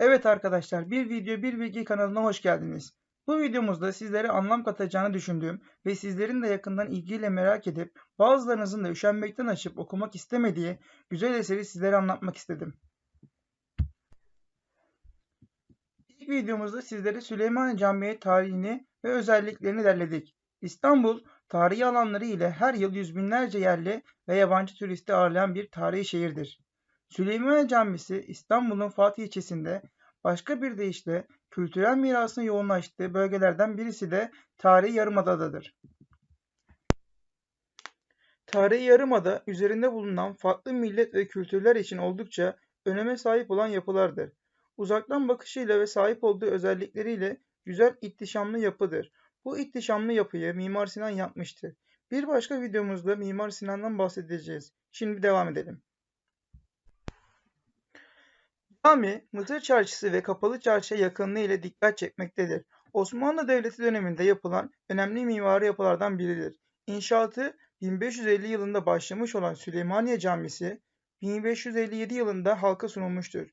Evet arkadaşlar, bir video bir bilgi kanalına hoş geldiniz. Bu videomuzda sizlere anlam katacağını düşündüğüm ve sizlerin de yakından ilgiyle merak edip bazılarınızın da üşenmekten açıp okumak istemediği güzel eseri sizlere anlatmak istedim. İlk videomuzda sizlere Süleymaniye Camii tarihini ve özelliklerini derledik. İstanbul, tarihi alanları ile her yıl yüz binlerce yerli ve yabancı turisti ağırlayan bir tarihi şehirdir. Süleymaniye Camisi İstanbul'un Fatih ilçesinde başka bir deyişle kültürel mirasın yoğunlaştığı bölgelerden birisi de Tarihi Yarımada'dadır. Tarihi Yarımada üzerinde bulunan farklı millet ve kültürler için oldukça öneme sahip olan yapılardır. Uzaktan bakışıyla ve sahip olduğu özellikleriyle güzel ihtişamlı yapıdır. Bu ihtişamlı yapıyı Mimar Sinan yapmıştır. Bir başka videomuzda Mimar Sinan'dan bahsedeceğiz. Şimdi devam edelim. Cami, Mısır Çarşısı ve Kapalı Çarşı'ya yakınlığı ile dikkat çekmektedir. Osmanlı Devleti döneminde yapılan önemli mimari yapılardan biridir. İnşaatı 1550 yılında başlamış olan Süleymaniye Camisi, 1557 yılında halka sunulmuştur.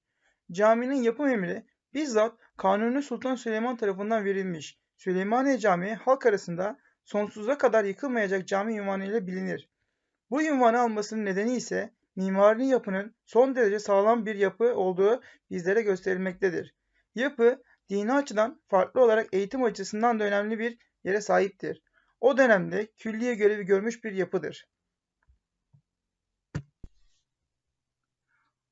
Caminin yapım emri bizzat Kanuni Sultan Süleyman tarafından verilmiş. Süleymaniye Camii halk arasında sonsuza kadar yıkılmayacak cami ünvanıyla bilinir. Bu ünvanı almasının nedeni ise mimari yapının son derece sağlam bir yapı olduğu bizlere gösterilmektedir. Yapı, dini açıdan farklı olarak eğitim açısından da önemli bir yere sahiptir. O dönemde külliye görevi görmüş bir yapıdır.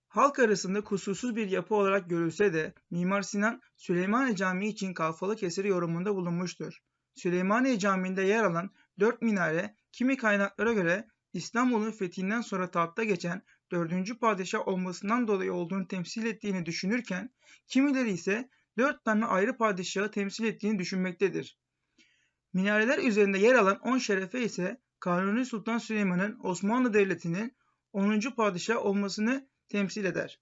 Halk arasında kusursuz bir yapı olarak görülse de Mimar Sinan Süleymaniye Camii için kalfalık eseri yorumunda bulunmuştur. Süleymaniye Camii'nde yer alan dört minare kimi kaynaklara göre İstanbul'un fethinden sonra tahtta geçen dördüncü padişah olmasından dolayı olduğunu temsil ettiğini düşünürken kimileri ise dört tane ayrı padişahı temsil ettiğini düşünmektedir. Minareler üzerinde yer alan on şerefe ise Kanuni Sultan Süleyman'ın Osmanlı Devleti'nin 10. padişah olmasını temsil eder.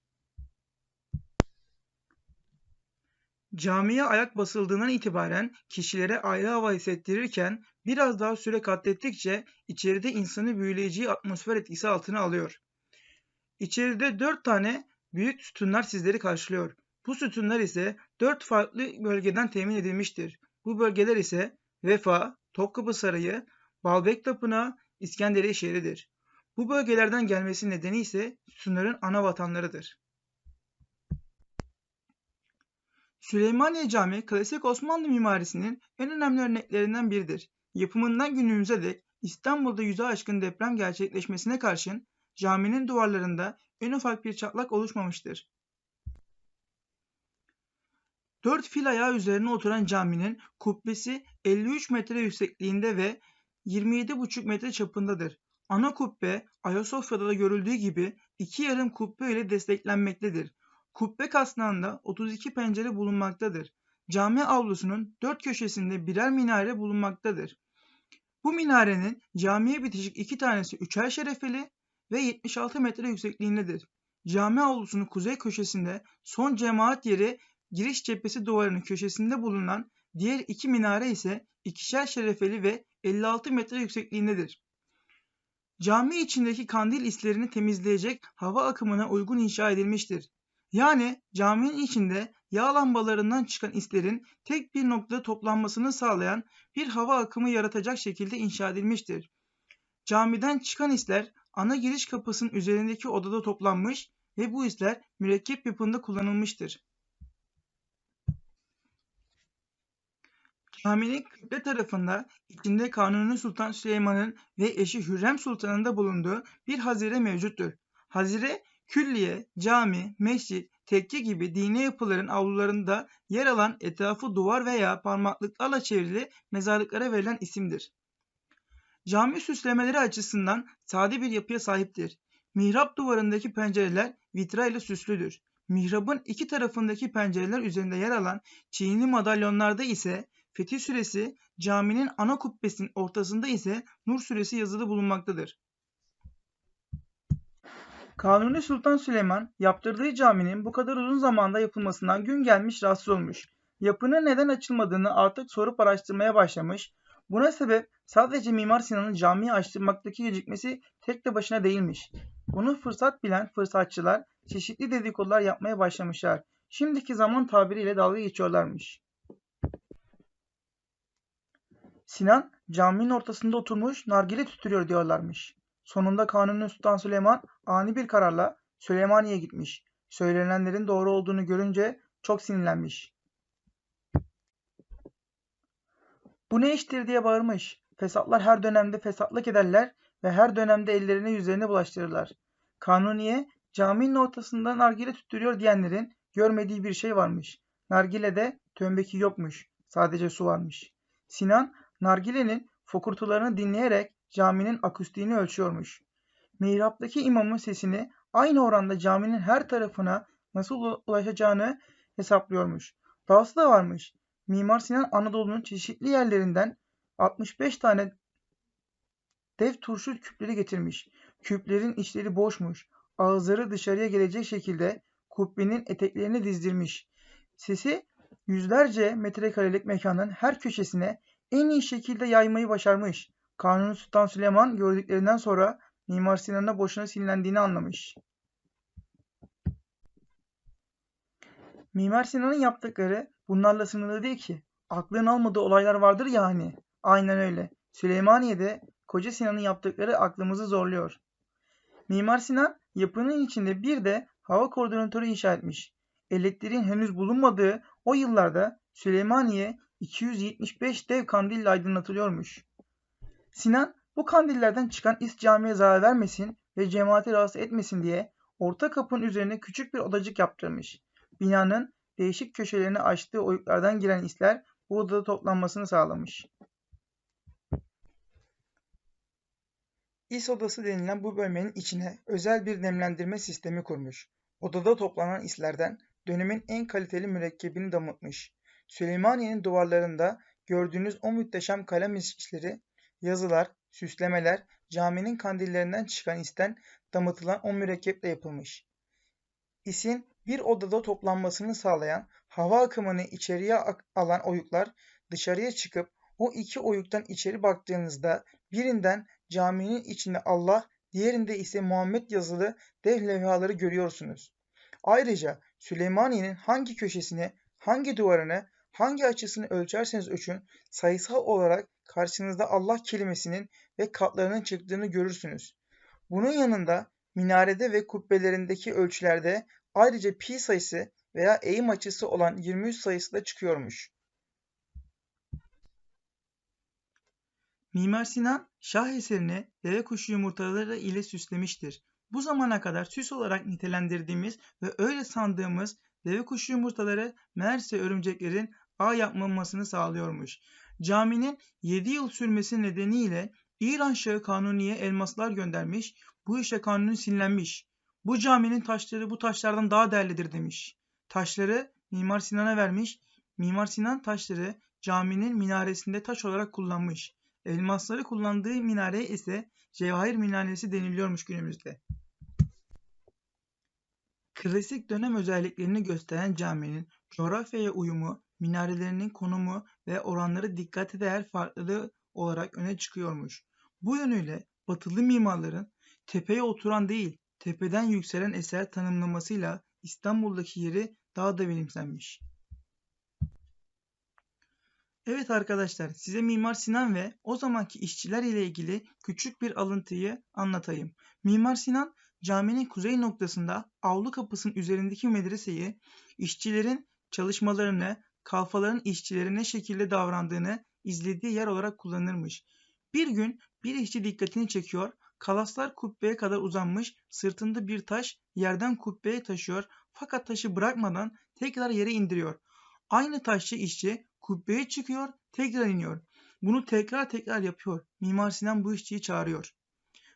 Camiye ayak basıldığından itibaren kişilere ayrı hava hissettirirken biraz daha süre katlettikçe içeride insanı büyüleyici atmosfer etkisi altına alıyor. İçeride dört tane büyük sütunlar sizleri karşılıyor. Bu sütunlar ise dört farklı bölgeden temin edilmiştir. Bu bölgeler ise Vefa, Topkapı Sarayı, Balbek Tapınağı, İskenderiye şehridir. Bu bölgelerden gelmesi nedeni ise sütunların ana vatanlarıdır. Süleymaniye Camii klasik Osmanlı mimarisinin en önemli örneklerinden biridir. Yapımından günümüze dek İstanbul'da yüze aşkın deprem gerçekleşmesine karşın caminin duvarlarında en ufak bir çatlak oluşmamıştır. Dört fil ayağı üzerine oturan caminin kubbesi 53 metre yüksekliğinde ve 27,5 metre çapındadır. Ana kubbe Ayasofya'da da görüldüğü gibi iki yarım kubbe ile desteklenmektedir. Kubbe kasnağında 32 pencere bulunmaktadır. Cami avlusunun dört köşesinde birer minare bulunmaktadır. Bu minarenin camiye bitişik iki tanesi üçer şerefeli ve 76 metre yüksekliğindedir. Cami avlusunun kuzey köşesinde son cemaat yeri giriş cephesi duvarının köşesinde bulunan diğer iki minare ise ikişer şerefeli ve 56 metre yüksekliğindedir. Cami içindeki kandil islerini temizleyecek hava akımına uygun inşa edilmiştir. Yani caminin içinde yağ lambalarından çıkan islerin tek bir noktada toplanmasını sağlayan bir hava akımı yaratacak şekilde inşa edilmiştir. Camiden çıkan isler ana giriş kapısının üzerindeki odada toplanmış ve bu isler mürekkep yapımında kullanılmıştır. Caminin kıble tarafında içinde Kanuni Sultan Süleyman'ın ve eşi Hürrem Sultan'ın da bulunduğu bir hazire mevcuttur. Hazire külliye, cami, mescit, tekke gibi dini yapıların avlularında yer alan etrafı duvar veya parmaklıklarla çevrili mezarlıklara verilen isimdir. Cami süslemeleri açısından sade bir yapıya sahiptir. Mihrap duvarındaki pencereler vitra ile süslüdür. Mihrabın iki tarafındaki pencereler üzerinde yer alan çiğnili madalyonlarda ise Fetih Suresi, caminin ana kubbesinin ortasında ise Nur Suresi yazılı bulunmaktadır. Kanuni Sultan Süleyman yaptırdığı caminin bu kadar uzun zamanda yapılmasından gün gelmiş rahatsız olmuş. Yapının neden açılmadığını artık sorup araştırmaya başlamış. Buna sebep sadece Mimar Sinan'ın camiyi açtırmaktaki gecikmesi tek de başına değilmiş. Bunu fırsat bilen fırsatçılar çeşitli dedikodular yapmaya başlamışlar. şimdiki zaman tabiriyle dalga geçiyorlarmış. Sinan caminin ortasında oturmuş nargile tüttürüyor diyorlarmış. Sonunda Kanuni Sultan Süleyman ani bir kararla Süleymaniye'ye gitmiş. Söylenenlerin doğru olduğunu görünce çok sinirlenmiş. Bu ne iştir diye bağırmış. Fesatlar her dönemde fesatlık ederler ve her dönemde ellerine yüzlerine bulaştırırlar. Kanuniye caminin ortasında nargile tüttürüyor diyenlerin görmediği bir şey varmış. Nargile'de tömbeki yokmuş. Sadece su varmış. Sinan nargilenin fokurtularını dinleyerek caminin akustiğini ölçüyormuş. Mihraptaki imamın sesini aynı oranda caminin her tarafına nasıl ulaşacağını hesaplıyormuş. Dahası da varmış. Mimar Sinan Anadolu'nun çeşitli yerlerinden 65 tane dev turşu küpleri getirmiş. Küplerin içleri boşmuş. Ağızları dışarıya gelecek şekilde kubbenin eteklerini dizdirmiş. Sesi yüzlerce metrekarelik mekanın her köşesine en iyi şekilde yaymayı başarmış. Kanuni Sultan Süleyman gördüklerinden sonra Mimar Sinan'a boşuna sinirlendiğini anlamış. Mimar Sinan'ın yaptıkları bunlarla sınırlı değil ki. Aklın almadığı olaylar vardır ya hani. Aynen öyle. Süleymaniye'de Koca Sinan'ın yaptıkları aklımızı zorluyor. Mimar Sinan yapının içinde bir de hava koordinatörü inşa etmiş. Elektriğin henüz bulunmadığı o yıllarda Süleymaniye 275 dev kandille aydınlatılıyormuş. Sinan bu kandillerden çıkan is camiye zarar vermesin ve cemaati rahatsız etmesin diye orta kapının üzerine küçük bir odacık yaptırmış. Binanın değişik köşelerini açtığı oyuklardan giren isler bu odada toplanmasını sağlamış. İs odası denilen bu bölmenin içine özel bir nemlendirme sistemi kurmuş. Odada toplanan islerden dönemin en kaliteli mürekkebini damıtmış. Süleymaniye'nin duvarlarında gördüğünüz o muhteşem kalem işleri, yazılar, süslemeler caminin kandillerinden çıkan isten damıtılan o mürekkeple yapılmış. İsin bir odada toplanmasını sağlayan hava akımını içeriye alan oyuklar dışarıya çıkıp o iki oyuktan içeri baktığınızda birinden caminin içinde Allah, diğerinde ise Muhammed yazılı dev levhaları görüyorsunuz. Ayrıca Süleymaniye'nin hangi köşesini, hangi duvarını, hangi açısını ölçerseniz ölçün sayısal olarak karşınızda Allah kelimesinin ve katlarının çıktığını görürsünüz. Bunun yanında minarede ve kubbelerindeki ölçülerde ayrıca pi sayısı veya eğim açısı olan 23 sayısı da çıkıyormuş. Mimar Sinan şah eserini deve kuşu yumurtaları ile süslemiştir. Bu zamana kadar süs olarak nitelendirdiğimiz ve öyle sandığımız deve kuşu yumurtaları meğerse örümceklerin ağ yapmamasını sağlıyormuş. Caminin 7 yıl sürmesi nedeniyle İran Şahı Kanuni'ye elmaslar göndermiş, bu işe Kanuni sinirlenmiş. Bu caminin taşları bu taşlardan daha değerlidir demiş. Taşları Mimar Sinan'a vermiş, Mimar Sinan taşları caminin minaresinde taş olarak kullanmış. Elmasları kullandığı minareye ise Cevahir Minaresi deniliyormuş günümüzde. Klasik dönem özelliklerini gösteren caminin coğrafyaya uyumu, minarelerinin konumu ve oranları dikkate değer farklılığı olarak öne çıkıyormuş. Bu yönüyle batılı mimarların tepeye oturan değil, tepeden yükselen eser tanımlamasıyla İstanbul'daki yeri daha da benimsenmiş. Evet arkadaşlar size Mimar Sinan ve o zamanki işçiler ile ilgili küçük bir alıntıyı anlatayım. Mimar Sinan caminin kuzey noktasında avlu kapısının üzerindeki medreseyi işçilerin çalışmalarını, kalfaların işçilere ne şekilde davrandığını izlediği yer olarak kullanırmış. Bir gün bir işçi dikkatini çekiyor, kalaslar kubbeye kadar uzanmış, sırtında bir taş yerden kubbeye taşıyor fakat taşı bırakmadan tekrar yere indiriyor. Aynı taşçı işçi kubbeye çıkıyor, tekrar iniyor. Bunu tekrar tekrar yapıyor. Mimar Sinan bu işçiyi çağırıyor.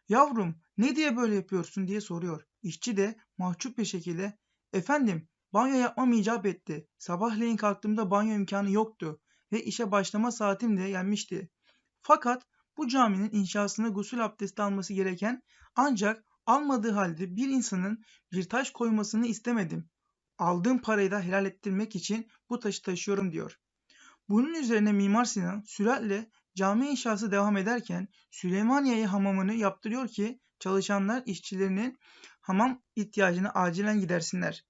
Yavrum ne diye böyle yapıyorsun diye soruyor. İşçi de mahcup bir şekilde efendim banyo yapmam icap etti. Sabahleyin kalktığımda banyo imkanı yoktu ve işe başlama saatim de gelmişti. Fakat bu caminin inşasına gusül abdesti alması gereken ancak almadığı halde bir insanın bir taş koymasını istemedim. Aldığım parayı da helal ettirmek için bu taşı taşıyorum diyor. Bunun üzerine Mimar Sinan süratle cami inşası devam ederken Süleymaniye hamamını yaptırıyor ki çalışanlar işçilerinin hamam ihtiyacını acilen gidersinler.